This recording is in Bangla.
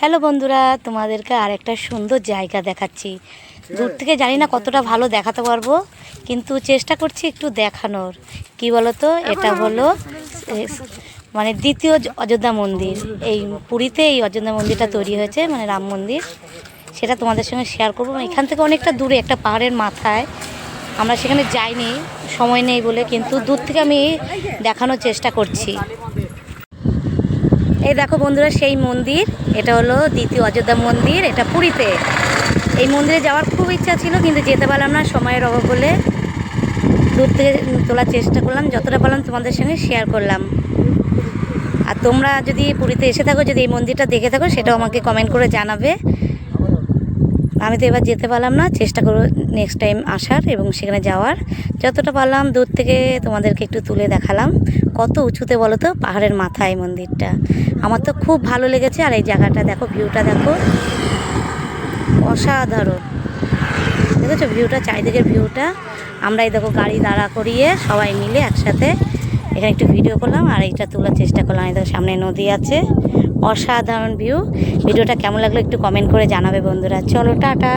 হ্যালো বন্ধুরা, তোমাদেরকে আরেকটা সুন্দর জায়গা দেখাচ্ছি। দূর থেকে জানি না কতটা ভালো দেখাতে পারব, কিন্তু চেষ্টা করছি একটু দেখানোর। কি বলতো, এটা হলো মানে দ্বিতীয় অযোধ্যা মন্দির। এই পুরীতে এই অযোধ্যা মন্দিরটা তৈরি হয়েছে মানে রাম মন্দির। সেটা তোমাদের সঙ্গে শেয়ার করব। এখান থেকে অনেকটা দূরে, একটা পাহাড়ের মাথায়। আমরা সেখানে যাইনি, সময় নেই বলে, কিন্তু দূর থেকে আমি দেখানোর চেষ্টা করছি। এই দেখো বন্ধুরা, সেই মন্দির। এটা হলো দ্বিতীয় অযোধ্যা মন্দির, এটা পুরীতে। এই মন্দিরে যাওয়ার খুব ইচ্ছা ছিল, কিন্তু যেতে পারলাম না, সময়ের অভাব বলে দূর থেকে তোলার চেষ্টা করলাম, যতটা পারলাম তোমাদের সঙ্গে শেয়ার করলাম। আর তোমরা যদি পুরীতে এসে থাকো, যদি এই মন্দিরটা দেখে থাকো, সেটাও আমাকে কমেন্ট করে জানাবে। আমি তো এবার যেতে পারলাম না, চেষ্টা করব নেক্সট টাইম আসার এবং সেখানে যাওয়ার। যতটা পারলাম দূর থেকে তোমাদেরকে একটু তুলে দেখালাম। কত উঁচুতে বলো তো, পাহাড়ের মাথায় মন্দিরটা। আমার তো খুব ভালো লেগেছে আর এই জায়গাটা দেখো, ভিউটা দেখো। অসাধারণ। দেখেছ ভিউটা, চারিদিকের ভিউটা? আমরা এই দেখো গাড়ি দাঁড়া করিয়ে সবাই মিলে একসাথে এখানে একটু ভিডিও করলাম আর এইটা তোলার চেষ্টা করলাম। এই দেখো সামনে নদী আছে, অসাধারণ ভিউ ভিডিওটা কেমন লাগল একটু কমেন্ট করে জানাবে বন্ধুরা। চলো টাটা।